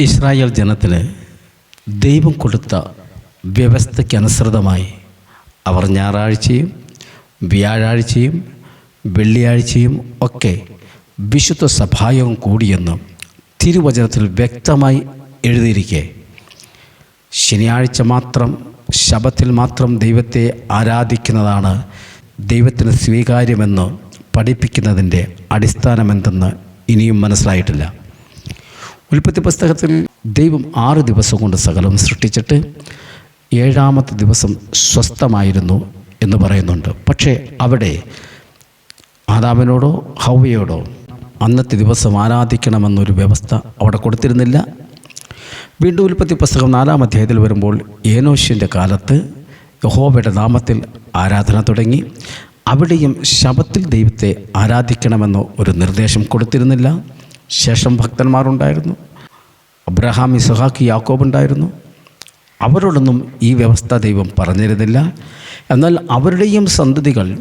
Israel ജനത്തിന് ദൈവം കൊടുത്ത വ്യവസ്ഥയ്ക്കനുസൃതമായി അവർ ഞായറാഴ്ചയും വ്യാഴാഴ്ചയും വെള്ളിയാഴ്ചയും ഒക്കെ വിശുദ്ധ സഭായോഗം കൂടിയെന്ന് തിരുവചനത്തിൽ വ്യക്തമായി എഴുതിയിരിക്കെ. ശനിയാഴ്ച മാത്രം ശബത്തിൽ മാത്രം ദൈവത്തെ ആരാധിക്കുന്നതാണ് ദൈവത്തിന് സ്വീകാര്യമെന്ന് പഠിപ്പിക്കുന്നതിന്റെ അടിസ്ഥാനമെന്തെന്ന് ഇനിയും മനസ്സിലായിട്ടില്ല. ഉൽപ്പത്തി പുസ്തകത്തിൽ ദൈവം ആറ് ദിവസം കൊണ്ട് സകലം സൃഷ്ടിച്ചിട്ട് ഏഴാമത്തെ ദിവസം സ്വസ്ഥമായിരുന്നു എന്ന് പറയുന്നുണ്ട്. പക്ഷേ അവിടെ ആദാമിനോടോ ഹൗവയോടോ അന്നത്തെ ദിവസം ആരാധിക്കണമെന്നൊരു വ്യവസ്ഥ അവിടെ കൊടുത്തിരുന്നില്ല. വീണ്ടും ഉൽപ്പത്തി പുസ്തകം നാലാം അധ്യായത്തിൽ വരുമ്പോൾ ഏനോഷ്യന്റെ കാലത്ത് യഹോബയുടെ നാമത്തിൽ ആരാധന തുടങ്ങി. അവിടെയും ശബത്തിൽ ദൈവത്തെ ആരാധിക്കണമെന്നോ ഒരു നിർദ്ദേശം കൊടുത്തിരുന്നില്ല. ശേഷം ഭക്തന്മാരുണ്ടായിരുന്നു. അബ്രഹാം ഇസഹാക്ക് യാക്കോബ് ഉണ്ടായിരുന്നു. അവരോടൊന്നും ഈ വ്യവസ്ഥ ദൈവം പറഞ്ഞിരുന്നില്ല. എന്നാൽ അവരുടെയും സന്തതികൾ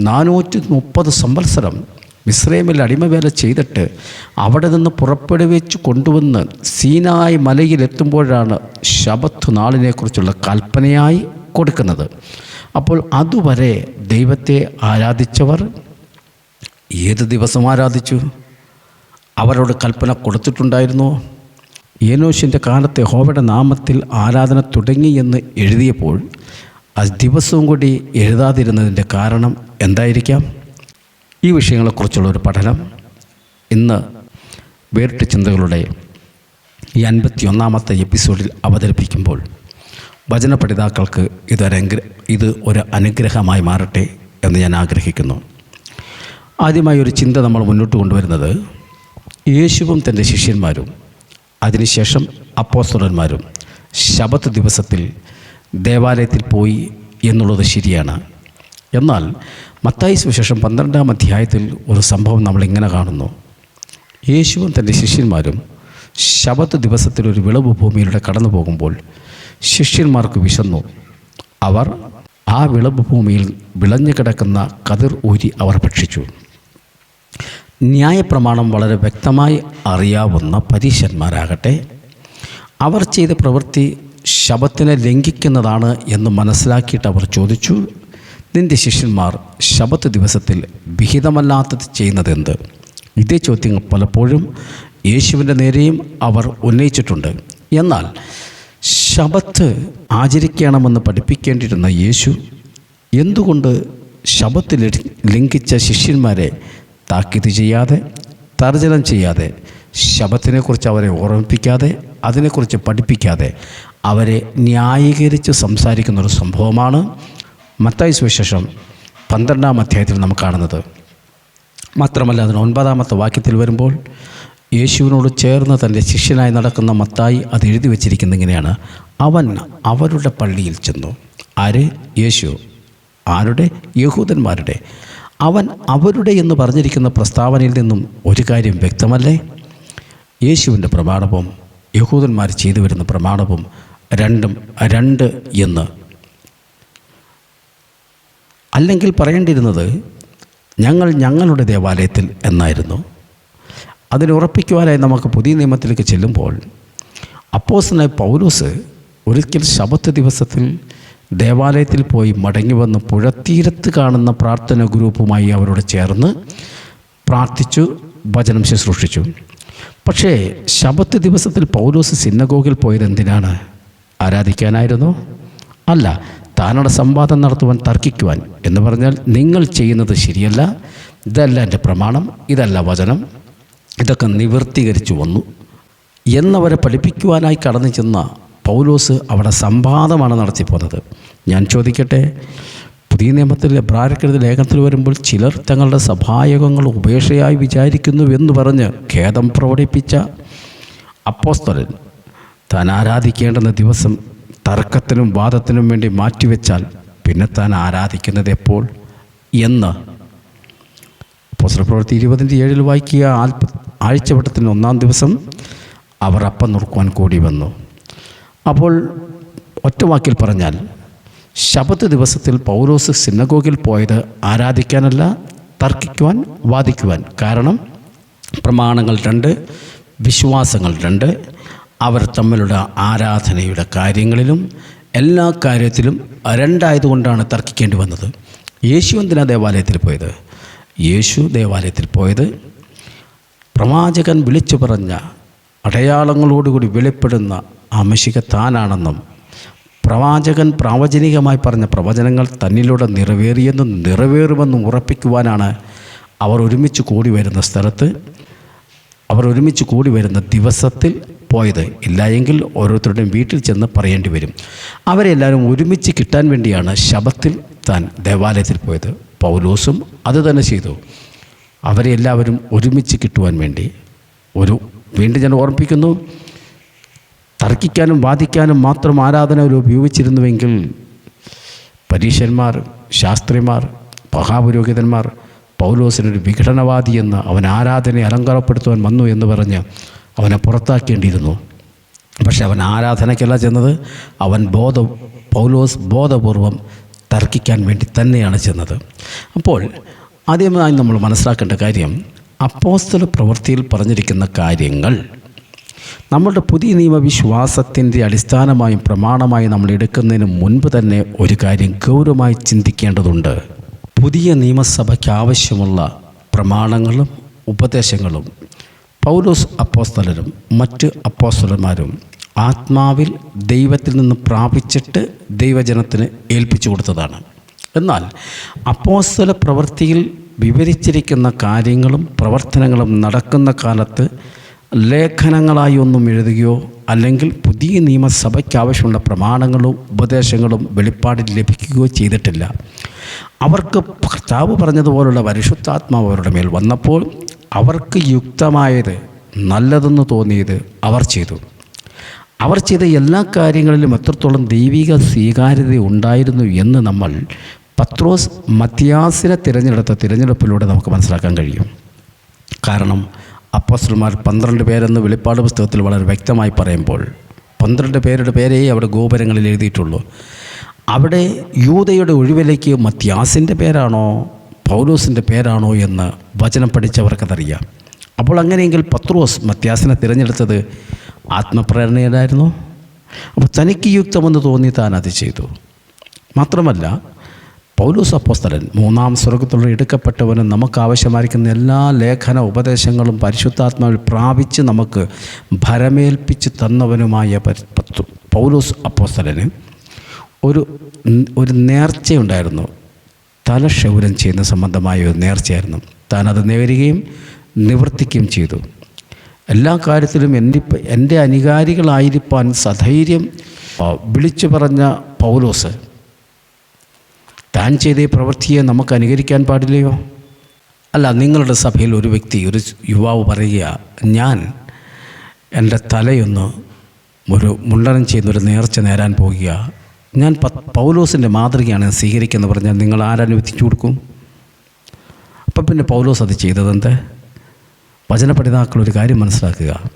നാനൂറ്റി മുപ്പത് സംവത്സരം മിശ്രൈമിൽ അടിമവേല ചെയ്തിട്ട് അവിടെ നിന്ന് പുറപ്പെടുവിച്ച് കൊണ്ടുവന്ന് സീനായ് മലയിലെത്തുമ്പോഴാണ് ശബത്ത് നാളിനെക്കുറിച്ചുള്ള കൽപ്പനയായി കൊടുക്കുന്നത്. അപ്പോൾ അതുവരെ ദൈവത്തെ ആരാധിച്ചവർ ഏത് ദിവസം ആരാധിച്ചു? അവരോട് കൽപ്പന കൊടുത്തിട്ടുണ്ടായിരുന്നോ. ഏനോഷിന്റെ കാലത്തെ ഹോവയുടെ നാമത്തിൽ ആരാധന തുടങ്ങി എന്ന് എഴുതിയപ്പോൾ ആ ദിവസവും കൂടി എഴുതാതിരുന്നതിന്റെ കാരണം എന്തായിരിക്കാം? ഈ വിഷയങ്ങളെക്കുറിച്ചുള്ള ഒരു പഠനം ഇന്ന് വേറിട്ട ചിന്തകളുടെ ഈ അൻപത്തി ഒന്നാമത്തെ എപ്പിസോഡിൽ അവതരിപ്പിക്കുമ്പോൾ വചന പഠിതാക്കൾക്ക് ഇതൊരനുഗ്ര ഇത് ഒരു അനുഗ്രഹമായി മാറട്ടെ എന്ന് ഞാൻ ആഗ്രഹിക്കുന്നു. ആദ്യമായി ഒരു ചിന്ത നമ്മൾ മുന്നോട്ട് കൊണ്ടുവരുന്നത് യേശുവും തന്റെ ശിഷ്യന്മാരും അതിനുശേഷം അപ്പോസ്തലന്മാരും ശബത്ത് ദിവസത്തിൽ ദേവാലയത്തിൽ പോയി എന്നുള്ളത് ശരിയാണ്. എന്നാൽ മത്തായി സുവിശേഷം പന്ത്രണ്ടാം അധ്യായത്തിൽ ഒരു സംഭവം നമ്മൾ ഇങ്ങനെ കാണുന്നു. യേശുവും തന്റെ ശിഷ്യന്മാരും ശബത്ത് ദിവസത്തിൽ ഒരു വിളവ് ഭൂമിയിലൂടെ കടന്നു പോകുമ്പോൾ ശിഷ്യന്മാർക്ക് വിശന്നു. അവർ ആ വിളവ് ഭൂമിയിൽ വിളഞ്ഞു കിടക്കുന്ന കതിർ ഊരി അവർ ഭക്ഷിച്ചു. ന്യായപ്രമാണം വളരെ വ്യക്തമായി അറിയാവുന്ന പരീശന്മാരാകട്ടെ അവർ ചെയ്ത പ്രവൃത്തി ശബത്തിനെ ലംഘിക്കുന്നതാണ് എന്ന് മനസ്സിലാക്കിയിട്ട് അവർ ചോദിച്ചു നിന്റെ ശിഷ്യന്മാർ ശബത്ത് ദിവസത്തിൽ വിഹിതമല്ലാത്തത് ചെയ്യുന്നതെന്ത്? ഇതേ ചോദ്യങ്ങൾ പലപ്പോഴും യേശുവിന്റെ നേരെയും അവർ ഉന്നയിച്ചിട്ടുണ്ട്. എന്നാൽ ശബത്ത് ആചരിക്കണമെന്ന് പഠിപ്പിക്കേണ്ടിയിരുന്ന യേശു എന്തുകൊണ്ട് ശബത്ത് ലംഘിച്ച ശിഷ്യന്മാരെ താക്കീത് ചെയ്യാതെ തർജനം ചെയ്യാതെ ശബത്തിനെക്കുറിച്ച് അവരെ ഓർമ്മിപ്പിക്കാതെ അതിനെക്കുറിച്ച് പഠിപ്പിക്കാതെ അവരെ ന്യായീകരിച്ച് സംസാരിക്കുന്ന ഒരു സംഭവമാണ് മത്തായി സുവിശേഷം പന്ത്രണ്ടാം അധ്യായത്തിൽ നമുക്ക് കാണുന്നത്. മാത്രമല്ല അതിന് ഒൻപതാമത്തെ വാക്യത്തിൽ വരുമ്പോൾ യേശുവിനോട് ചേർന്ന് തന്റെ ശിഷ്യനായി നടക്കുന്ന മത്തായി അത് എഴുതി വച്ചിരിക്കുന്ന ഇങ്ങനെയാണ്. അവൻ അവരുടെ പള്ളിയിൽ ചെന്നു. ആര്? യേശു. ആരുടെ? യഹൂദന്മാരുടെ. അവൻ അവരുടെ എന്ന് പറഞ്ഞിരിക്കുന്ന പ്രസ്താവനയിൽ നിന്നും ഒരു കാര്യം വ്യക്തമല്ലേ? യേശുവിന്റെ പ്രമാണവും യഹൂദന്മാർ ചെയ്തു വരുന്ന പ്രമാണവും രണ്ടും രണ്ട് എന്ന്. അല്ലെങ്കിൽ പറയേണ്ടിയിരുന്നത് ഞങ്ങൾ ഞങ്ങളുടെ ദേവാലയത്തിൽ എന്നായിരുന്നു. അതിനെ ഉറപ്പിക്കുവാനായി നമുക്ക് പുതിയ നിയമത്തിലേക്ക് ചെല്ലുമ്പോൾ അപ്പോസനായ പൗലൂസ് ഒരിക്കൽ ശബത്ത് ദിവസത്തിൽ ദേവാലയത്തിൽ പോയി മടങ്ങി വന്ന് പുഴത്തീരത്ത് കാണുന്ന പ്രാർത്ഥന ഗ്രൂപ്പുമായി അവരോട് ചേർന്ന് പ്രാർത്ഥിച്ചു വചനം ശുശ്രൂഷിച്ചു. പക്ഷേ ശബത്ത് ദിവസത്തിൽ പൗലോസ് സിന്നഗോഗിൽ പോയത് എന്തിനാണ്? ആരാധിക്കാനായിരുന്നു? അല്ല താനോട് സംവാദം നടത്തുവാൻ തർക്കിക്കുവാൻ എന്ന് പറഞ്ഞാൽ നിങ്ങൾ ചെയ്യുന്നത് ശരിയല്ല. ഇതല്ല എന്റെ പ്രമാണം ഇതല്ല വചനം. ഇതൊക്കെ നിവർത്തീകരിച്ചു വന്നു. എന്നവരെ പഠിപ്പിക്കുവാനായി കടന്നു ചെന്ന പൗലോസ് അവിടെ സംവാദമാണ് നടത്തിപ്പോന്നത്. ഞാൻ ചോദിക്കട്ടെ? പുതിയ നിയമത്തിൽ എബ്രാരക്കരുത് ലേഖനത്തിൽ വരുമ്പോൾ ചിലർ തങ്ങളുടെ സഭായോഗങ്ങൾ ഉപേക്ഷയായി വിചാരിക്കുന്നു എന്ന് പറഞ്ഞ് ഖേദം പ്രകടിപ്പിച്ച അപ്പോസ്തലൻ താൻ ആരാധിക്കേണ്ടുന്ന ദിവസം തർക്കത്തിനും വാദത്തിനും വേണ്ടി മാറ്റിവെച്ചാൽ പിന്നെ താൻ ആരാധിക്കുന്നത് എപ്പോൾ എന്ന് അപ്പോസ്തല പ്രവൃത്തി ഇരുപതിന്റെ ഏഴിൽ വായിക്കുക. ആഴ്ചവട്ടത്തിന്റെ ഒന്നാം ദിവസം അവർ അപ്പം നുറുക്കുവാൻ കൂടി വന്നു. അപ്പോൾ ഒറ്റ വാക്കിൽ പറഞ്ഞാൽ ശബത്ത് ദിവസത്തിൽ പൗലോസ് സിന്നഗോഗിൽ പോയത് ആരാധിക്കാനല്ല തർക്കിക്കുവാൻ വാദിക്കുവാൻ. കാരണം പ്രമാണങ്ങൾ രണ്ട് വിശ്വാസങ്ങൾ രണ്ട്. അവർ തമ്മിലുള്ള ആരാധനയുടെ കാര്യങ്ങളിലും എല്ലാ കാര്യത്തിലും രണ്ടായതുകൊണ്ടാണ് തർക്കിക്കേണ്ടി വന്നത്. യേശു എന്തിനാ ദേവാലയത്തിൽ പോയത്? യേശു ദേവാലയത്തിൽ പോയത് പ്രവാചകൻ വിളിച്ചു പറഞ്ഞ അടയാളങ്ങളോടുകൂടി വെളിപ്പെടുന്ന ആ താനാണെന്നും പ്രവാചകൻ പ്രാവചനികമായി പറഞ്ഞ പ്രവചനങ്ങൾ തന്നിലൂടെ നിറവേറിയെന്നും നിറവേറുമെന്നും ഉറപ്പിക്കുവാനാണ് അവർ ഒരുമിച്ച് കൂടി വരുന്ന സ്ഥലത്ത് അവർ ഒരുമിച്ച് കൂടി വരുന്ന ദിവസത്തിൽ പോയത്. ഇല്ല എങ്കിൽ ഓരോരുത്തരുടെയും വീട്ടിൽ ചെന്ന് പറയേണ്ടി വരും. അവരെല്ലാവരും ഒരുമിച്ച് കിട്ടാൻ വേണ്ടിയാണ് ശബത്തിൽ താൻ ദേവാലയത്തിൽ പോയത്. പൗലോസും അത് തന്നെ ചെയ്തു. അവരെല്ലാവരും ഒരുമിച്ച് കിട്ടുവാൻ വേണ്ടി ഒരു വീണ്ടും ഞാൻ ഓർമ്മിപ്പിക്കുന്നു തർക്കിക്കാനും വാദിക്കാനും മാത്രം ആരാധന ഉപയോഗിച്ചിരുന്നുവെങ്കിൽ പരീശന്മാർ ശാസ്ത്രിമാർ മഹാപുരോഹിതന്മാർ പൗലോസിനൊരു വിഘടനവാദി എന്ന് അവൻ ആരാധനയെ അലങ്കാരപ്പെടുത്തുവാൻ വന്നു എന്ന് പറഞ്ഞ് അവനെ പുറത്താക്കേണ്ടിയിരുന്നു. പക്ഷെ അവൻ ആരാധനയ്ക്കല്ല ചെന്നത് അവൻ ബോധ പൗലോസ് ബോധപൂർവം തർക്കിക്കാൻ വേണ്ടി തന്നെയാണ് ചെന്നത്. അപ്പോൾ ആദ്യമായി നമ്മൾ മനസ്സിലാക്കേണ്ട കാര്യം അപ്പോസ്തല പ്രവൃത്തിയിൽ പറഞ്ഞിരിക്കുന്ന കാര്യങ്ങൾ നമ്മുടെ പുതിയ നിയമവിശ്വാസത്തിന്റെ അടിസ്ഥാനമായും പ്രമാണമായും നമ്മൾ എടുക്കുന്നതിന് മുൻപ് തന്നെ ഒരു കാര്യം ഗൗരവമായി ചിന്തിക്കേണ്ടതുണ്ട്. പുതിയ നിയമസഭയ്ക്ക് ആവശ്യമുള്ള പ്രമാണങ്ങളും ഉപദേശങ്ങളും പൗലോസ് അപ്പോസ്തലരും മറ്റ് അപ്പോസ്തലന്മാരും ആത്മാവിൽ ദൈവത്തിൽ നിന്ന് പ്രാപിച്ചിട്ട് ദൈവജനത്തിന് ഏൽപ്പിച്ചു കൊടുത്തതാണ്. എന്നാൽ അപ്പോസ്തല പ്രവൃത്തിയിൽ വിവരിച്ചിരിക്കുന്ന കാര്യങ്ങളും പ്രവർത്തനങ്ങളും നടക്കുന്ന കാലത്ത് ലേഖനങ്ങളായി ഒന്നും എഴുതുകയോ അല്ലെങ്കിൽ പുതിയ നിയമസഭയ്ക്ക് ആവശ്യമുള്ള പ്രമാണങ്ങളും ഉപദേശങ്ങളും വെളിപ്പാടിൽ ലഭിക്കുകയോ ചെയ്തിട്ടില്ല. അവർക്ക് കർത്താവ് പറഞ്ഞതുപോലുള്ള പരിശുദ്ധാത്മാവ് അവരുടെ മേൽ വന്നപ്പോൾ അവർക്ക് യുക്തമായത് നല്ലതെന്ന് തോന്നിയത് അവർ ചെയ്തു. അവർ ചെയ്ത എല്ലാ കാര്യങ്ങളിലും എത്രത്തോളം ദൈവിക സ്വീകാര്യത ഉണ്ടായിരുന്നു എന്ന് നമ്മൾ പത്രോസ് മത്യാസിനെ തിരഞ്ഞെടുത്ത തിരഞ്ഞെടുപ്പിലൂടെ നമുക്ക് മനസ്സിലാക്കാൻ കഴിയും. കാരണം അപ്പോസ്റ്റർമാർ പന്ത്രണ്ട് പേരെന്ന് വെളിപ്പാട് പുസ്തകത്തിൽ വളരെ വ്യക്തമായി പറയുമ്പോൾ പന്ത്രണ്ട് പേരുടെ പേരേ അവിടെ ഗോപുരങ്ങളിൽ എഴുതിയിട്ടുള്ളൂ. അവിടെ യൂതയുടെ ഒഴിവിലേക്ക് മത്യാസിന്റെ പേരാണോ പൗലോസിന്റെ പേരാണോ എന്ന് വചനം പഠിച്ചവർക്കതറിയാം അപ്പോൾ അങ്ങനെയെങ്കിൽ പത്രോസ് മത്യാസിനെ തിരഞ്ഞെടുത്തത് ആത്മപ്രേരണയിലായിരുന്നു അപ്പോൾ തനിക്ക് യുക്തമെന്ന് തോന്നി താൻ അത് ചെയ്തു. മാത്രമല്ല പൗലോസ് അപ്പോസ്തലൻ മൂന്നാം സ്വർഗത്തിലൂടെ എടുക്കപ്പെട്ടവന് നമുക്ക് ആവശ്യമായിരിക്കുന്ന എല്ലാ ലേഖന ഉപദേശങ്ങളും പരിശുദ്ധാത്മാവിൽ പ്രാപിച്ച് നമുക്ക് ഭരമേൽപ്പിച്ച് തന്നവനുമായ പൗലോസ് അപ്പോസ്തലന് ഒരു ഒരു നേർച്ചയുണ്ടായിരുന്നു. തലക്ഷൗരം ചെയ്യുന്ന സംബന്ധമായ ഒരു നേർച്ചയായിരുന്നു. താൻ അത് നേരുകയും നിവർത്തിക്കുകയും ചെയ്തു. എല്ലാ കാര്യത്തിലും എന്റെ എന്റെ അനുകാരികളായിരിക്കാൻ സധൈര്യം വിളിച്ചു പറഞ്ഞ പൗലോസ് താൻ ചെയ്ത പ്രവൃത്തിയെ നമുക്ക് അനുകരിക്കാൻ പാടില്ലയോ? അല്ല നിങ്ങളുടെ സഭയിൽ ഒരു വ്യക്തി ഒരു യുവാവ് പറയുക ഞാൻ എന്റെ തലയൊന്ന് ഒരു മുണ്ടനം ചെയ്യുന്നൊരു നേർച്ച നേരാൻ പോകുക. ഞാൻ പൗലോസിന്റെ മാതൃകയാണ് സ്വീകരിക്കുന്നത് പറഞ്ഞാൽ നിങ്ങൾ ആരനുവദിച്ചു കൊടുക്കും? അപ്പം പിന്നെ പൗലോസ് അത് ചെയ്തതെന്ത്? വചനപഠിതാക്കൾ ഒരു കാര്യം മനസ്സിലാക്കുക.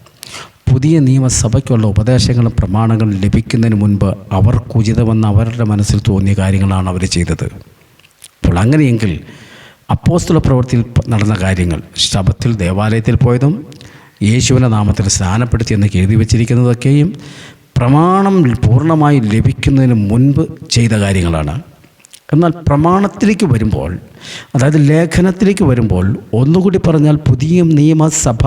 പുതിയ നിയമസഭയ്ക്കുള്ള ഉപദേശങ്ങളും പ്രമാണങ്ങളും ലഭിക്കുന്നതിന് മുൻപ് അവർക്ക് ഉചിതമെന്ന് അവരുടെ മനസ്സിൽ തോന്നിയ കാര്യങ്ങളാണ് അവർ ചെയ്തത്. അപ്പോൾ അങ്ങനെയെങ്കിൽ അപ്പോസ്തുല പ്രവൃത്തിയിൽ നടന്ന കാര്യങ്ങൾ ശബത്തിൽ ദേവാലയത്തിൽ പോയതും യേശുവിന്റെ നാമത്തിൽ സ്നാനപ്പെടുത്തി എന്ന് എഴുതി വച്ചിരിക്കുന്നതൊക്കെയും പ്രമാണം പൂർണമായി ലഭിക്കുന്നതിന് മുൻപ് ചെയ്ത കാര്യങ്ങളാണ്. എന്നാൽ പ്രമാണത്തിലേക്ക് വരുമ്പോൾ അതായത് ലേഖനത്തിലേക്ക് വരുമ്പോൾ ഒന്നുകൂടി പറഞ്ഞാൽ പുതിയ നിയമസഭ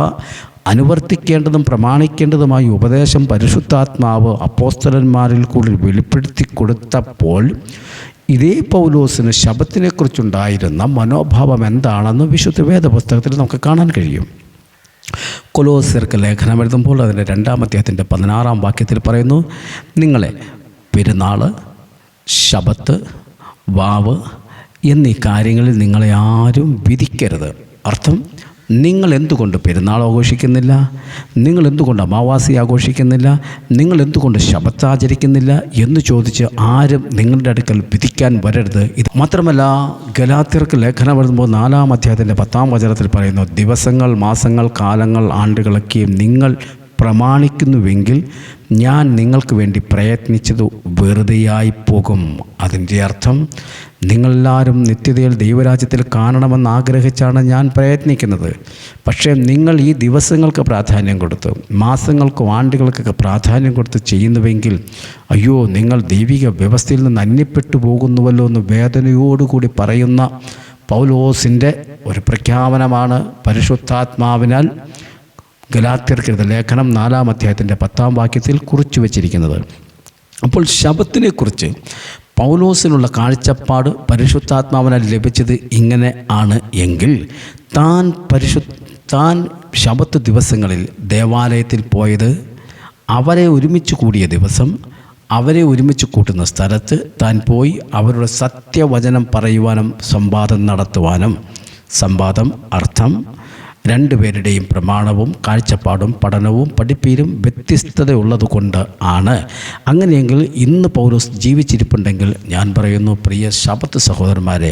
അനുവർത്തിക്കേണ്ടതും പ്രമാണിക്കേണ്ടതുമായ ഉപദേശം പരിശുദ്ധാത്മാവ് അപ്പോസ്തലന്മാരിൽ കൂടി വെളിപ്പെടുത്തി കൊടുത്തപ്പോൾ ഇതേ പൗലോസിന് ശബത്തിനെക്കുറിച്ചുണ്ടായിരുന്ന മനോഭാവം എന്താണെന്ന് വിശുദ്ധ വേദപുസ്തകത്തിൽ നമുക്ക് കാണാൻ കഴിയും. കൊലോസിർക്ക് ലേഖനം എഴുതുമ്പോൾ അതിന്റെ രണ്ടാം അദ്ദേഹത്തിന്റെ പതിനാറാം വാക്യത്തിൽ പറയുന്നു നിങ്ങളെ പെരുന്നാൾ ശബത്ത് വാവ് എന്നീ കാര്യങ്ങളിൽ നിങ്ങളെ ആരും വിധിക്കരുത്. അർത്ഥം നിങ്ങൾ എന്തുകൊണ്ട് പെരുന്നാൾ ആഘോഷിക്കുന്നില്ല? നിങ്ങൾ എന്തുകൊണ്ട് അമാവാസി ആഘോഷിക്കുന്നില്ല? നിങ്ങൾ എന്തുകൊണ്ട് ശബത്ത് ആചരിക്കുന്നില്ല? എന്ന് ചോദിച്ച് ആരും നിങ്ങളുടെ അടുക്കൽ വിധിക്കാൻ വരരുത്. ഇത് മാത്രമല്ല ഗലാത്തിർക്ക് ലേഖനം വരുമ്പോൾ നാലാം അധ്യായത്തിന്റെ പത്താം വചനത്തിൽ പറയുന്നു ദിവസങ്ങൾ മാസങ്ങൾ കാലങ്ങൾ ആണ്ടുകളൊക്കെയും നിങ്ങൾ പ്രമാണിക്കുന്നുവെങ്കിൽ ഞാൻ നിങ്ങൾക്ക് വേണ്ടി പ്രയത്നിച്ചത് വെറുതെയായി പോകും. അതിന്റെ അർത്ഥം നിങ്ങളെല്ലാവരും നിത്യതയിൽ ദൈവരാജ്യത്തിൽ കാണണമെന്ന് ആഗ്രഹിച്ചാണ് ഞാൻ പ്രയത്നിക്കുന്നത്. പക്ഷേ നിങ്ങൾ ഈ ദിവസങ്ങൾക്ക് പ്രാധാന്യം കൊടുത്ത് മാസങ്ങൾക്കും ആണ്ടുകൾക്കൊക്കെ പ്രാധാന്യം കൊടുത്ത് ചെയ്യുന്നുവെങ്കിൽ അയ്യോ നിങ്ങൾ ദൈവിക വ്യവസ്ഥയിൽ നിന്ന് അന്യപ്പെട്ടു പോകുന്നുവല്ലോ എന്ന് വേദനയോടുകൂടി പറയുന്ന പൗലോസിന്റെ ഒരു പ്രഖ്യാപനമാണ് പരിശുദ്ധാത്മാവിനാൽ ഗലാത്യർക്കെഴുത ലേഖനം നാലാം അധ്യായത്തിന്റെ പത്താം വാക്യത്തിൽ കുറിച്ചു വച്ചിരിക്കുന്നത്. അപ്പോൾ ശബത്തിനെക്കുറിച്ച് പൗലോസിനുള്ള കാഴ്ചപ്പാട് പരിശുദ്ധാത്മാവിനാൽ ലഭിച്ചത് ഇങ്ങനെ ആണ് എങ്കിൽ താൻ പരിശു താൻ ശബത്ത് ദിവസങ്ങളിൽ ദേവാലയത്തിൽ പോയത് അവരെ ഒരുമിച്ച് കൂടിയ ദിവസം അവരെ ഒരുമിച്ച് കൂട്ടുന്ന സ്ഥലത്ത് താൻ പോയി അവരുടെ സത്യവചനം പറയുവാനും സംവാദം നടത്തുവാനും. സംവാദം അർത്ഥം രണ്ടുപേരുടെയും പ്രമാണവും കാഴ്ചപ്പാടും പഠനവും പഠിപ്പീരും വ്യത്യസ്തതയുള്ളതുകൊണ്ട് ആണ്. അങ്ങനെയെങ്കിൽ ഇന്ന് പൗലോസ് ജീവിച്ചിരിപ്പുണ്ടെങ്കിൽ ഞാൻ പറയുന്നു പ്രിയ ശബത്ത് സഹോദരന്മാരെ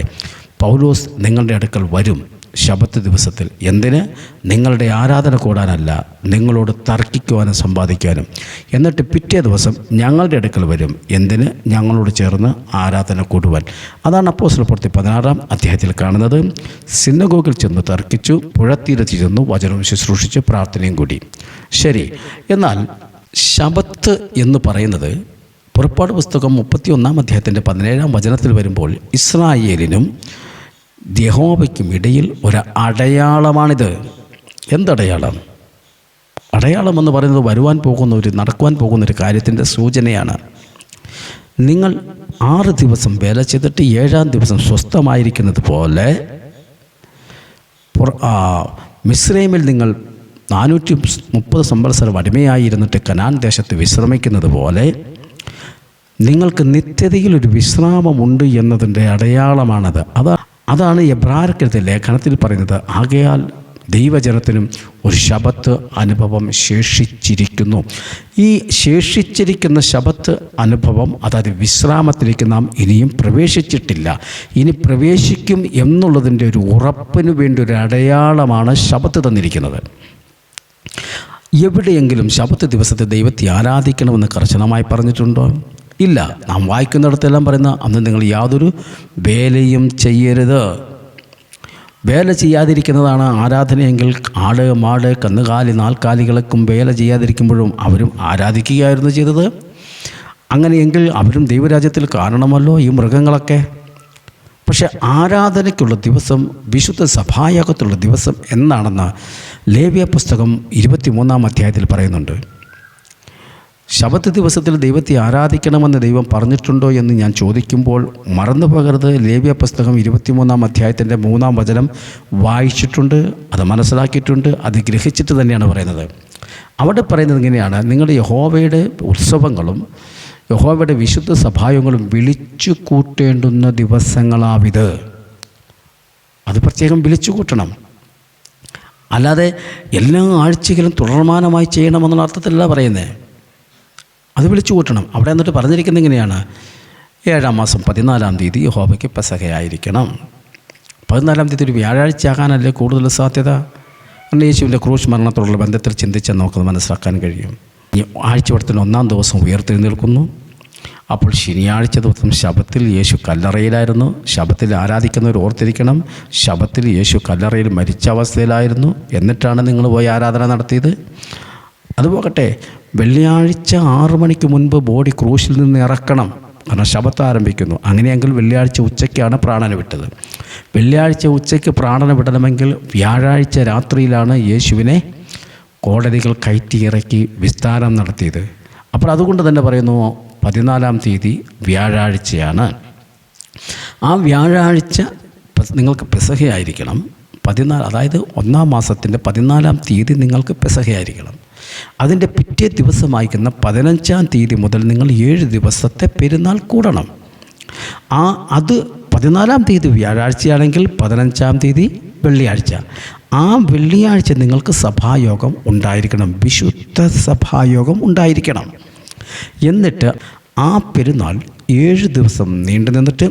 പൗലോസ് നിങ്ങളുടെ അടുക്കൽ വരും. ശബത്ത് ദിവസത്തിൽ എന്തിന്? നിങ്ങളുടെ ആരാധന കൂടാനല്ല നിങ്ങളോട് തർക്കിക്കുവാനും സമ്പാദിക്കാനും. എന്നിട്ട് പിറ്റേ ദിവസം ഞങ്ങളുടെ അടുക്കൽ വരും. എന്തിന്? ഞങ്ങളോട് ചേർന്ന് ആരാധന കൂടുവാൻ. അതാണ് അപ്പോസ്തല പ്രവൃത്തി പതിനാറാം അധ്യായത്തിൽ കാണുന്നത്. സിന്നഗോഗിൽ ചെന്ന് തർക്കിച്ചു പുഴത്തീരത്ത് ചെന്നു വചനവും ശുശ്രൂഷിച്ച് പ്രാർത്ഥനയും കൂടി. ശരി എന്നാൽ ശബത്ത് എന്ന് പറയുന്നത് പുറപ്പാട് പുസ്തകം മുപ്പത്തി ഒന്നാം അധ്യായത്തിന്റെ പതിനേഴാം വചനത്തിൽ വരുമ്പോൾ ഇസ്രായേലിനും യഹോവയ്ക്കും ഇടയിൽ ഒരു അടയാളമാണിത്. എന്തടയാളം? അടയാളം എന്ന് പറയുന്നത് വരുവാൻ പോകുന്ന ഒരു നടക്കുവാൻ പോകുന്ന ഒരു കാര്യത്തിന്റെ സൂചനയാണ്. നിങ്ങൾ ആറ് ദിവസം വേല ചെയ്തിട്ട് ഏഴാം ദിവസം സ്വസ്ഥമായിരിക്കുന്നത് പോലെ മിശ്രൈമിൽ നിങ്ങൾ നാനൂറ്റി മുപ്പത് സംവത്സരം അടിമയായിരുന്നിട്ട് കനാൻ ദേശത്ത് വിശ്രമിക്കുന്നത് പോലെ നിങ്ങൾക്ക് നിത്യതയിൽ ഒരു വിശ്രാമമുണ്ട് എന്നതിന്റെ അടയാളമാണത്. അതാ അതാണ് എബ്രാർക്കെഴുത്ത ലേഖനത്തിൽ പറയുന്നത്. ആകയാൽ ദൈവജനത്തിനും ഒരു ശബത്ത് അനുഭവം ശേഷിച്ചിരിക്കുന്നു. ഈ ശേഷിച്ചിരിക്കുന്ന ശബത്ത് അനുഭവം അതായത് വിശ്രാമത്തിലേക്ക് നാം ഇനിയും പ്രവേശിച്ചിട്ടില്ല. ഇനി പ്രവേശിക്കും എന്നുള്ളതിന്റെ ഒരു ഉറപ്പിന് വേണ്ടി ഒരു അടയാളമാണ് ശബത്ത് തന്നിരിക്കുന്നത്. എവിടെയെങ്കിലും ശബത്ത് ദിവസത്തെ ദൈവത്തെ ആരാധിക്കണമെന്ന് കർശനമായി പറഞ്ഞിട്ടുണ്ടോ? ഇല്ല. നാം വായിക്കുന്നിടത്തെല്ലാം പറയുന്ന അന്ന് നിങ്ങൾ യാതൊരു വേലയും ചെയ്യരുത്. വേല ചെയ്യാതിരിക്കുന്നതാണ് ആരാധനയെങ്കിൽ ആട് മാട് കന്നുകാലി നാൽക്കാലികൾക്കും വേല ചെയ്യാതിരിക്കുമ്പോഴും അവരും ആരാധിക്കുകയായിരുന്നു ചെയ്തത്. അങ്ങനെയെങ്കിൽ അവരും ദൈവരാജ്യത്തിൽ കാണണമല്ലോ ഈ മൃഗങ്ങളൊക്കെ. പക്ഷെ ആരാധനയ്ക്കുള്ള ദിവസം വിശുദ്ധ സഭായോഗത്തുള്ള ദിവസം എന്നാണെന്ന് ലേവ്യ പുസ്തകം ഇരുപത്തിമൂന്നാം അധ്യായത്തിൽ പറയുന്നുണ്ട്. ശബത്ത് ദിവസത്തിൽ ദൈവത്തെ ആരാധിക്കണമെന്ന് ദൈവം പറഞ്ഞിട്ടുണ്ടോ എന്ന് ഞാൻ ചോദിക്കുമ്പോൾ മറന്നു പകർന്ന് ലേവ്യ പുസ്തകം ഇരുപത്തിമൂന്നാം അധ്യായത്തിന്റെ മൂന്നാം വചനം വായിച്ചിട്ടുണ്ട് അത് മനസ്സിലാക്കിയിട്ടുണ്ട് അത് ഗ്രഹിച്ചിട്ട് തന്നെയാണ് പറയുന്നത്. അവിടെ പറയുന്നത് ഇങ്ങനെയാണ് നിങ്ങളുടെ യഹോവയുടെ ഉത്സവങ്ങളും യഹോവയുടെ വിശുദ്ധ സഭായങ്ങളും വിളിച്ചു കൂട്ടേണ്ടുന്ന ദിവസങ്ങളാവിത്. അത് പ്രത്യേകം വിളിച്ചു കൂട്ടണം. അല്ലാതെ എല്ലാ ആഴ്ചകളും തുടർമാനമായി ചെയ്യണമെന്നുള്ള അർത്ഥത്തിലല്ല പറയുന്നത്. അത് വിളിച്ചു കൂട്ടണം. അവിടെ എന്നിട്ട് പറഞ്ഞിരിക്കുന്നത് എങ്ങനെയാണ്? ഏഴാം മാസം പതിനാലാം തീയതി യഹോബയ്ക്ക് പെസഹയായിരിക്കണം. പതിനാലാം തീയതി ഒരു വ്യാഴാഴ്ച ആകാനല്ലേ കൂടുതൽ സാധ്യത? കാരണം യേശുവിന്റെ ക്രൂശ് മരണത്തോടുള്ള ബന്ധത്തിൽ ചിന്തിച്ചാൽ നമുക്കത് മനസ്സിലാക്കാൻ കഴിയും. ഈ ആഴ്ചവട്ടത്തിന് ഒന്നാം ദിവസം ഉയർത്തെഴുന്നേൽക്കുന്നു. അപ്പോൾ ശനിയാഴ്ച ദിവസം ശബത്തിൽ യേശു കല്ലറയിലായിരുന്നു. ശബത്തിൽ ആരാധിക്കുന്നവർ ഓർത്തിരിക്കണം ശബത്തിൽ യേശു കല്ലറയിൽ മരിച്ച അവസ്ഥയിലായിരുന്നു. എന്നിട്ടാണ് നിങ്ങൾ പോയി ആരാധന നടത്തിയത്? അത് പോകട്ടെ. വെള്ളിയാഴ്ച ആറു മണിക്ക് മുൻപ് ബോഡി ക്രൂശിൽ നിന്ന് ഇറക്കണം കാരണം ശബത്ത് ആരംഭിക്കുന്നു. അങ്ങനെയെങ്കിൽ വെള്ളിയാഴ്ച ഉച്ചയ്ക്കാണ് പ്രാണന വിട്ടത്. വെള്ളിയാഴ്ച ഉച്ചയ്ക്ക് പ്രാണന വിടണമെങ്കിൽ വ്യാഴാഴ്ച രാത്രിയിലാണ് യേശുവിനെ കോടതികൾ കയറ്റിയിറക്കി വിസ്താരം നടത്തിയത്. അപ്പോൾ അതുകൊണ്ട് തന്നെ പറയുന്നു പതിനാലാം തീയതി വ്യാഴാഴ്ചയാണ്. ആ വ്യാഴാഴ്ച നിങ്ങൾക്ക് പെസഹയായിരിക്കണം. പതിനാല് അതായത് ഒന്നാം മാസത്തിന്റെ പതിനാലാം തീയതി നിങ്ങൾക്ക് പെസഹയായിരിക്കണം. അതിന്റെ പിറ്റേ ദിവസം ദിവസമായിരിക്കുന്ന പതിനഞ്ചാം തീയതി മുതൽ നിങ്ങൾ ഏഴ് ദിവസത്തെ പെരുന്നാൾ കൂടണം. ആ അത് പതിനാലാം തീയതി വ്യാഴാഴ്ചയാണെങ്കിൽ പതിനഞ്ചാം തീയതി വെള്ളിയാഴ്ച. ആ വെള്ളിയാഴ്ച നിങ്ങൾക്ക് സഭായോഗം ഉണ്ടായിരിക്കണം. വിശുദ്ധ സഭായോഗം ഉണ്ടായിരിക്കണം. എന്നിട്ട് ആ പെരുന്നാൾ ഏഴ് ദിവസം നീണ്ടു നിന്നിട്ട്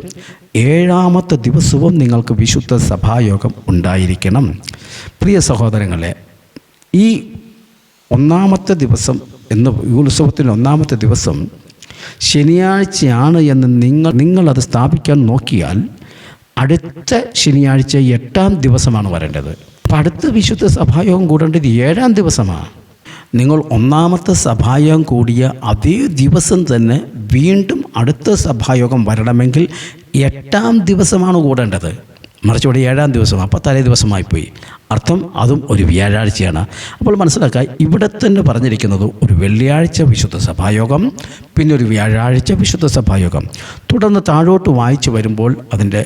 ഏഴാമത്തെ ദിവസവും നിങ്ങൾക്ക് വിശുദ്ധ സഭായോഗം ഉണ്ടായിരിക്കണം. പ്രിയ സഹോദരങ്ങളെ ഈ ഒന്നാമത്തെ ദിവസം എന്ന് ഈ ഉത്സവത്തിന്റെ ഒന്നാമത്തെ ദിവസം ശനിയാഴ്ചയാണ് എന്ന് നിങ്ങൾ നിങ്ങളത് സ്ഥാപിക്കാൻ നോക്കിയാൽ അടുത്ത ശനിയാഴ്ച എട്ടാം ദിവസമാണ് വരേണ്ടത്. അപ്പം അടുത്ത വിശുദ്ധ സഭായോഗം കൂടേണ്ടത് ഏഴാം ദിവസമാണ്. നിങ്ങൾ ഒന്നാമത്തെ സഭായോഗം കൂടിയ അതേ ദിവസം തന്നെ വീണ്ടും അടുത്ത സഭായോഗം വരണമെങ്കിൽ എട്ടാം ദിവസമാണ് കൂടേണ്ടത്. മറിച്ച് ഇവിടെ ഏഴാം ദിവസം അപ്പോൾ തലേ ദിവസമായിപ്പോയി. അർത്ഥം അതും ഒരു വ്യാഴാഴ്ചയാണ്. അപ്പോൾ മനസ്സിലാക്കുക ഇവിടെ തന്നെ പറഞ്ഞിരിക്കുന്നത് ഒരു വെള്ളിയാഴ്ച വിശുദ്ധ സഭായോഗം പിന്നെ ഒരു വ്യാഴാഴ്ച വിശുദ്ധ സഭായോഗം. തുടർന്ന് താഴോട്ട് വായിച്ചു വരുമ്പോൾ അതിന്റെ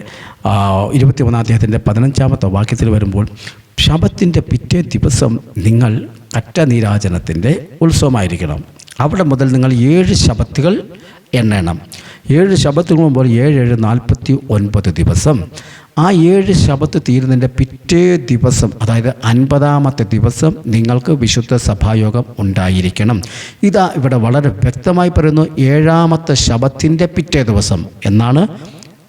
ഇരുപത്തി മൂന്നാം അദ്ദേഹത്തിന്റെ പതിനഞ്ചാമത്തെ വാക്യത്തിൽ വരുമ്പോൾ ശബത്തിന്റെ പിറ്റേ ദിവസം നിങ്ങൾ കറ്റ നീരാജനത്തിന്റെ ഉത്സവമായിരിക്കണം. അവിടെ മുതൽ നിങ്ങൾ ഏഴ് ശബത്തുകൾ എണ്ണണം. ഏഴ് ശബത്തുകൾ മുമ്പോൾ ഏഴ് ഏഴ് നാൽപ്പത്തി ഒൻപത് ദിവസം. ആ ഏഴ് ശബത്ത് തീരുന്നതിന്റെ പിറ്റേ ദിവസം അതായത് അൻപതാമത്തെ ദിവസം നിങ്ങൾക്ക് വിശുദ്ധ സഭായോഗം ഉണ്ടായിരിക്കണം. ഇതാ ഇവിടെ വളരെ വ്യക്തമായി പറയുന്നു ഏഴാമത്തെ ശബത്തിന്റെ പിറ്റേ ദിവസം. എന്നാണ്?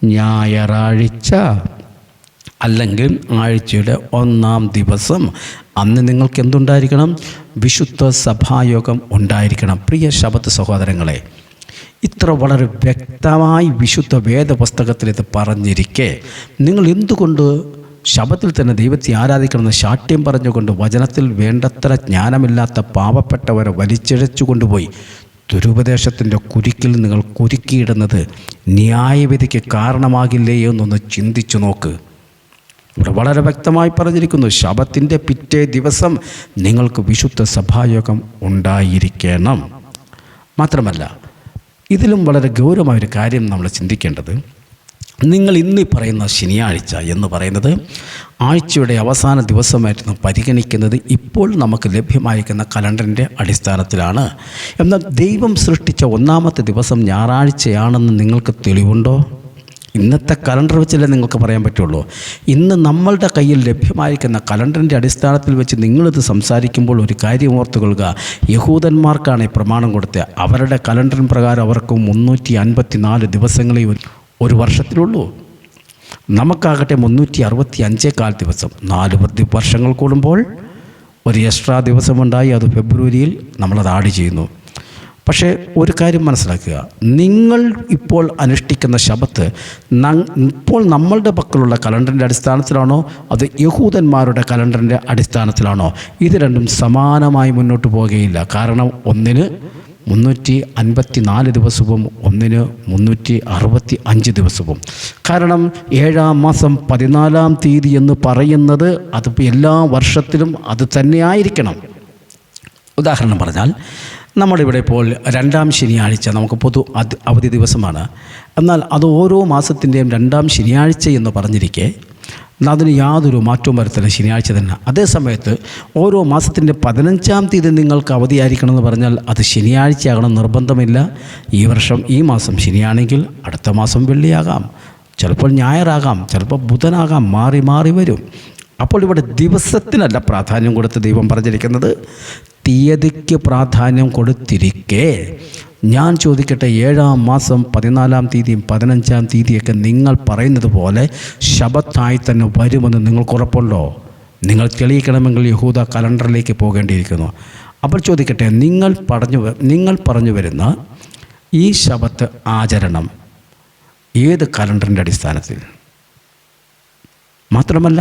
ഞായറാഴ്ച അല്ലെങ്കിൽ ആഴ്ചയുടെ ഒന്നാം ദിവസം. അന്ന് നിങ്ങൾക്ക് എന്തുണ്ടായിരിക്കണം? വിശുദ്ധ സഭായോഗം ഉണ്ടായിരിക്കണം. പ്രിയ ശബത്ത് സഹോദരങ്ങളെ ഇത്ര വളരെ വ്യക്തമായി വിശുദ്ധ വേദപുസ്തകത്തിൽ ഇത് പറഞ്ഞിരിക്കെ. നിങ്ങൾ എന്തുകൊണ്ട് ശബത്തിൽ തന്നെ ദൈവത്തെ ആരാധിക്കണമെന്ന് ശാഠ്യം പറഞ്ഞുകൊണ്ട് വചനത്തിൽ വേണ്ടത്ര ജ്ഞാനമില്ലാത്ത പാവപ്പെട്ടവരെ വലിച്ചിഴച്ചു കൊണ്ടുപോയി. ദുരുപദേശത്തിന്റെ കുരുക്കിൽ നിങ്ങൾ കുരുക്കിയിടുന്നത് ന്യായവിധിക്ക് കാരണമാകില്ലേ എന്നൊന്ന് ചിന്തിച്ചു നോക്ക്. ഇവിടെ വളരെ വ്യക്തമായി പറഞ്ഞിരിക്കുന്നു ശബത്തിന്റെ പിറ്റേ ദിവസം നിങ്ങൾക്ക് വിശുദ്ധ സഭായോഗം ഉണ്ടായിരിക്കണം. മാത്രമല്ല ഇതിലും വളരെ ഗൗരവമായൊരു കാര്യം നമ്മൾ ചിന്തിക്കേണ്ടത് നിങ്ങൾ ഇന്ന് പറയുന്ന ശനിയാഴ്ച എന്ന് പറയുന്നത് ആഴ്ചയുടെ അവസാന ദിവസമായിരുന്നു പരിഗണിക്കുന്നത് ഇപ്പോൾ നമുക്ക് ലഭ്യമായിരിക്കുന്ന കലണ്ടറിന്റെ അടിസ്ഥാനത്തിലാണ്. എന്നാൽ ദൈവം സൃഷ്ടിച്ച ഒന്നാമത്തെ ദിവസം ഞായറാഴ്ചയാണെന്ന് നിങ്ങൾക്ക് തെളിവുണ്ടോ? ഇന്നത്തെ കലണ്ടർ വെച്ചല്ലേ നിങ്ങൾക്ക് പറയാൻ പറ്റുള്ളൂ. ഇന്ന് നമ്മളുടെ കയ്യിൽ ലഭ്യമായിരിക്കുന്ന കലണ്ടറിന്റെ അടിസ്ഥാനത്തിൽ വെച്ച് നിങ്ങളിത് സംസാരിക്കുമ്പോൾ ഒരു കാര്യം ഓർത്തുകൊള്ളുക. യഹൂദന്മാർക്കാണ് ഈ പ്രമാണം കൊടുത്തത്. അവരുടെ കലണ്ടറിൻ പ്രകാരം അവർക്ക് മുന്നൂറ്റി അൻപത്തി നാല് ദിവസങ്ങളെ ഒരു- വർഷത്തിലുള്ളൂ. നമുക്കാകട്ടെ മുന്നൂറ്റി അറുപത്തി അഞ്ചേകാൽ ദിവസം. നാല് വർഷങ്ങൾ കൂടുമ്പോൾ ഒരു എക്സ്ട്രാ ദിവസമുണ്ടായി. അത് ഫെബ്രുവരിയിൽ നമ്മളത് ആഡ് ചെയ്യുന്നു. പക്ഷേ ഒരു കാര്യം മനസ്സിലാക്കുക. നിങ്ങൾ ഇപ്പോൾ അനുഷ്ഠിക്കുന്ന ശബത്ത് ഇപ്പോൾ നമ്മളുടെ പക്കലുള്ള കലണ്ടറിന്റെ അടിസ്ഥാനത്തിലാണോ? അത് യഹൂദന്മാരുടെ കലണ്ടറിന്റെ അടിസ്ഥാനത്തിലാണോ? ഇത് രണ്ടും സമാനമായി മുന്നോട്ട് പോകുകയില്ല കാരണം ഒന്നിന് മുന്നൂറ്റി അൻപത്തി നാല് ദിവസവും ഒന്നിന് മുന്നൂറ്റി അറുപത്തി അഞ്ച് ദിവസവും. കാരണം ഏഴാം മാസം പതിനാലാം തീയതി എന്ന് പറയുന്നത് അത് എല്ലാ വർഷത്തിലും അത് തന്നെയായിരിക്കണം. ഉദാഹരണം പറഞ്ഞാൽ നമ്മളിവിടെ ഇപ്പോൾ രണ്ടാം ശനിയാഴ്ച നമുക്ക് പൊതു അവധി ദിവസമാണ്. എന്നാൽ അത് ഓരോ മാസത്തിന്റെയും രണ്ടാം ശനിയാഴ്ച എന്ന് പറഞ്ഞിരിക്കെ അതിന് യാതൊരു മാറ്റവും വരുത്തില്ല ശനിയാഴ്ച തന്നെ. അതേ സമയത്ത് ഓരോ മാസത്തിന്റെ പതിനഞ്ചാം തീയതി നിങ്ങൾക്ക് അവധിയായിരിക്കണം എന്ന് പറഞ്ഞാൽ അത് ശനിയാഴ്ചയാകണം നിർബന്ധമില്ല. ഈ വർഷം ഈ മാസം ശനിയാണെങ്കിൽ അടുത്ത മാസം വെള്ളിയാകാം. ചിലപ്പോൾ ഞായറാകാം ചിലപ്പോൾ ബുധനാകാം മാറി മാറി വരും. അപ്പോൾ ഇവിടെ ദിവസത്തിനല്ല പ്രാധാന്യം കൊടുത്ത് ദൈവം പറഞ്ഞിരിക്കുന്നത് തീയതിക്ക് പ്രാധാന്യം കൊടുത്തിരിക്കെ. ഞാൻ ചോദിക്കട്ടെ ഏഴാം മാസം പതിനാലാം തീയതിയും പതിനഞ്ചാം തീയതിയൊക്കെ നിങ്ങൾ പറയുന്നത് പോലെ ശബത്തായി തന്നെ വരുമെന്ന് നിങ്ങൾക്ക് ഉറപ്പുണ്ടോ? നിങ്ങൾ തെളിയിക്കണമെങ്കിൽ യഹൂദ കലണ്ടറിലേക്ക് പോകേണ്ടിയിരിക്കുന്നു. അപ്പോൾ ചോദിക്കട്ടെ നിങ്ങൾ പറഞ്ഞു നിങ്ങൾ പറഞ്ഞു വരുന്ന ഈ ശബത്ത് ആചരണം ഏത് കലണ്ടറിന്റെ അടിസ്ഥാനത്തിൽ? മാത്രമല്ല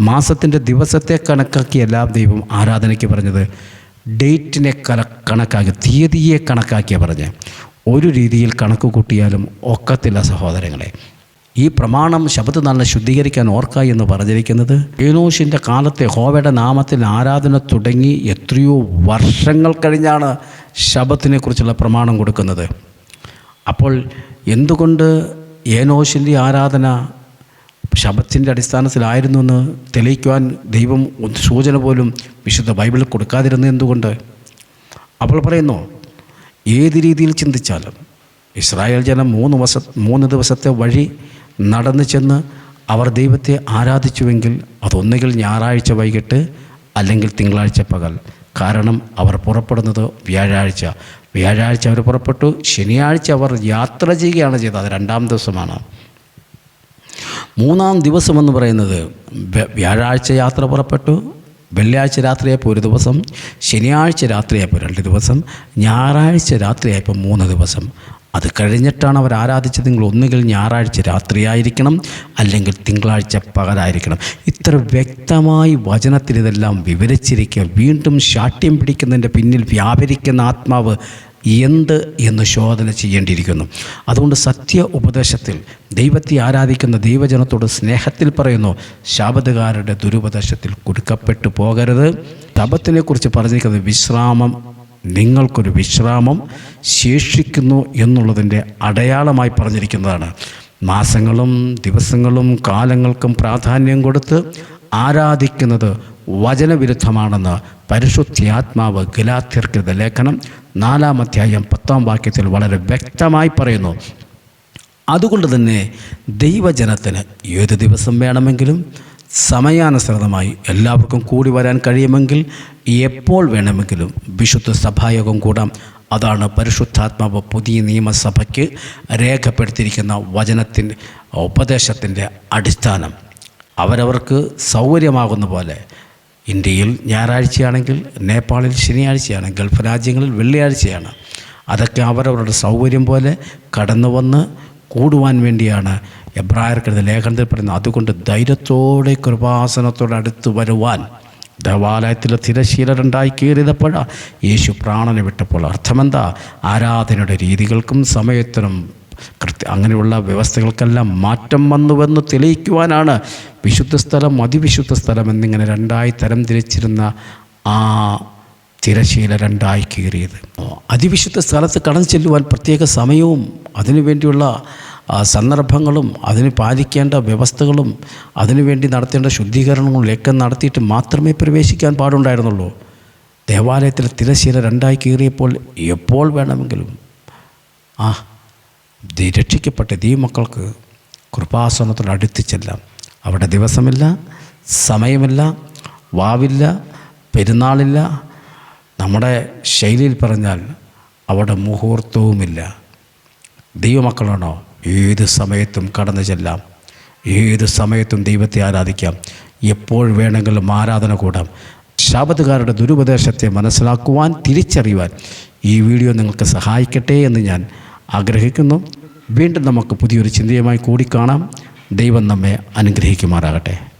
മാസത്തിന്റെ ദിവസത്തെ കണക്കാക്കിയല്ല ദൈവം ആരാധനയ്ക്ക് പറഞ്ഞത് ഡേറ്റിനെ കല കണക്കാക്കി തീയതിയെ കണക്കാക്കിയ പറഞ്ഞ് ഒരു രീതിയിൽ കണക്ക് കൂട്ടിയാലും ഒക്കത്തില്ല സഹോദരങ്ങളെ. ഈ പ്രമാണം ശബ്ദനാളിനെ ശുദ്ധീകരിക്കാൻ ഓർക്ക എന്ന് പറഞ്ഞിരിക്കുന്നത് ഏനോഷിന്റെ കാലത്തെ ഹോവയുടെ നാമത്തിൽ ആരാധന തുടങ്ങി എത്രയോ വർഷങ്ങൾ കഴിഞ്ഞാണ് ശബത്തിനെക്കുറിച്ചുള്ള പ്രമാണം കൊടുക്കുന്നത്. അപ്പോൾ എന്തുകൊണ്ട് ഏനോഷിന്റെ ആരാധന ശബത്തിന്റെ അടിസ്ഥാനത്തിലായിരുന്നു എന്ന് തെളിയിക്കുവാൻ ദൈവം ഒരു സൂചന പോലും വിശുദ്ധ ബൈബിളിൽ കൊടുക്കാതിരുന്നത് എന്തുകൊണ്ട്? അപ്പോൾ പറയുന്നു ഏത് രീതിയിൽ ചിന്തിച്ചാലും ഇസ്രായേൽ ജനം മൂന്ന് വസ മൂന്ന് ദിവസത്തെ വഴി നടന്നു ചെന്ന് അവർ ദൈവത്തെ ആരാധിച്ചുവെങ്കിൽ അതൊന്നുകിൽ ഞായറാഴ്ച വൈകിട്ട് അല്ലെങ്കിൽ തിങ്കളാഴ്ച പകൽ. കാരണം അവർ പുറപ്പെടുന്നത് വ്യാഴാഴ്ച. വ്യാഴാഴ്ച അവർ പുറപ്പെട്ടു ശനിയാഴ്ച അവർ യാത്ര ചെയ്യുകയാണ് ചെയ്തത്. അത് രണ്ടാം ദിവസമാണ്. മൂന്നാം ദിവസം എന്ന് പറയുന്നത് വ്യാഴാഴ്ച യാത്ര പുറപ്പെട്ടു വെള്ളിയാഴ്ച രാത്രിയായപ്പോൾ ഒരു ദിവസം ശനിയാഴ്ച രാത്രിയായപ്പോൾ രണ്ട് ദിവസം ഞായറാഴ്ച രാത്രിയായപ്പോൾ മൂന്ന് ദിവസം. അത് കഴിഞ്ഞിട്ടാണ് അവർ ആരാധിച്ചതെങ്കിൽ ഒന്നുകിൽ ഞായറാഴ്ച രാത്രിയായിരിക്കണം അല്ലെങ്കിൽ തിങ്കളാഴ്ച പകലായിരിക്കണം. ഇത്ര വ്യക്തമായി വചനത്തിൽ ഇതെല്ലാം വിവരിച്ചിരിക്കുക. വീണ്ടും ശാഠ്യം പിടിക്കുന്നതിന്റെ പിന്നിൽ വ്യാപരിക്കുന്ന ആത്മാവ് എന്ത് എന്ന് ശോധന ചെയ്യേണ്ടിയിരിക്കുന്നു. അതുകൊണ്ട് സത്യ ഉപദേശത്തിൽ ദൈവത്തെ ആരാധിക്കുന്ന ദൈവജനത്തോട് സ്നേഹത്തിൽ പറയുന്നു ശാപതുകാരുടെ ദുരുപദേശത്തിൽ കുടുക്കപ്പെട്ടു പോകരുത്. തപത്തിനെക്കുറിച്ച് പറഞ്ഞിരിക്കുന്നത് വിശ്രാമം നിങ്ങൾക്കൊരു വിശ്രാമം ശേഷിക്കുന്നു എന്നുള്ളതിന്റെ അടയാളമായി പറഞ്ഞിരിക്കുന്നതാണ്. മാസങ്ങളും ദിവസങ്ങളും കാലങ്ങൾക്കും പ്രാധാന്യം കൊടുത്ത് ആരാധിക്കുന്നത് വചനവിരുദ്ധമാണെന്ന് പരിശുദ്ധാത്മാവ് ഗലാത്യർക്കൃത ലേഖനം നാലാം അധ്യായം പത്താം വാക്യത്തിൽ വളരെ വ്യക്തമായി പറയുന്നു. അതുകൊണ്ട് തന്നെ ദൈവജനത്തിന് ഏത് ദിവസം വേണമെങ്കിലും സമയാനുസൃതമായി എല്ലാവർക്കും കൂടി വരാൻ കഴിയുമെങ്കിൽ എപ്പോൾ വേണമെങ്കിലും വിശുദ്ധ സഭായോഗം കൂടാം. അതാണ് പരിശുദ്ധാത്മാവ് പുതിയ നിയമസഭയ്ക്ക് രേഖപ്പെടുത്തിയിരിക്കുന്ന വചനത്തിന്റെ ഉപദേശത്തിന്റെ അടിസ്ഥാനം. അവരവർക്ക് സൗകര്യമാകുന്ന പോലെ ഇന്ത്യയിൽ ഞായറാഴ്ചയാണെങ്കിൽ നേപ്പാളിൽ ശനിയാഴ്ചയാണ് ഗൾഫ് രാജ്യങ്ങളിൽ വെള്ളിയാഴ്ചയാണ്. അതൊക്കെ അവരവരുടെ സൗകര്യം പോലെ കടന്നു വന്ന് കൂടുവാൻ വേണ്ടിയാണ് എബ്രായർക്കെടുത്ത ലേഖനത്തിൽ പറയുന്നത്. അതുകൊണ്ട് ധൈര്യത്തോടെ കൃപാസനത്തോടെ അടുത്ത് വരുവാൻ ദേവാലയത്തിലെ തിരശീല രണ്ടായി കീറിയതപ്പോഴാണ് യേശു പ്രാണനെ വിട്ടപ്പോൾ. അർത്ഥമെന്താ? ആരാധനയുടെ രീതികൾക്കും സമയത്തിനും കൃത്യ അങ്ങനെയുള്ള വ്യവസ്ഥകൾക്കെല്ലാം മാറ്റം വന്നുവെന്ന് തെളിയിക്കുവാനാണ് വിശുദ്ധ സ്ഥലം അതിവിശുദ്ധ സ്ഥലം എന്നിങ്ങനെ രണ്ടായി തരം തിരിച്ചിരുന്ന ആ തിരശീല രണ്ടായി കീറിയത്. അതിവിശുദ്ധ സ്ഥലത്ത് കടന്നു ചെല്ലുവാൻ പ്രത്യേക സമയവും അതിനുവേണ്ടിയുള്ള സന്ദർഭങ്ങളും അതിന് പാലിക്കേണ്ട വ്യവസ്ഥകളും അതിനുവേണ്ടി നടത്തേണ്ട ശുദ്ധീകരണങ്ങളും ഒക്കെ നടത്തിയിട്ട് മാത്രമേ പ്രവേശിക്കാൻ പാടുണ്ടായിരുന്നുള്ളൂ. ദേവാലയത്തിലെ തിരശീല രണ്ടായി കീറിയപ്പോൾ എപ്പോൾ വേണമെങ്കിലും. ആ രക്ഷിക്കപ്പെട്ട ദൈവമക്കൾക്ക് കൃപാസനത്തോട് അടുത്ത് ചെല്ലാം. അവിടെ ദിവസമില്ല സമയമില്ല വാവില്ല പെരുന്നാളില്ല. നമ്മുടെ ശൈലിയിൽ പറഞ്ഞാൽ അവിടെ മുഹൂർത്തവുമില്ല. ദൈവമക്കളാണോ? ഏത് സമയത്തും കടന്നു ചെല്ലാം. ഏത് സമയത്തും ദൈവത്തെ ആരാധിക്കാം. എപ്പോൾ വേണമെങ്കിലും ആരാധന കൂടാം. ശാപത്തുകാരുടെ ദുരുപദേശത്തെ മനസ്സിലാക്കുവാൻ തിരിച്ചറിയുവാൻ ഈ വീഡിയോ നിങ്ങൾക്ക് സഹായിക്കട്ടെ എന്ന് ഞാൻ ആഗ്രഹിക്കുന്നു. വീണ്ടും നമുക്ക് പുതിയൊരു ചിന്തയുമായി കൂടിക്കാണാം. കാണാം ദൈവം നമ്മെ അനുഗ്രഹിക്കുമാറാകട്ടെ.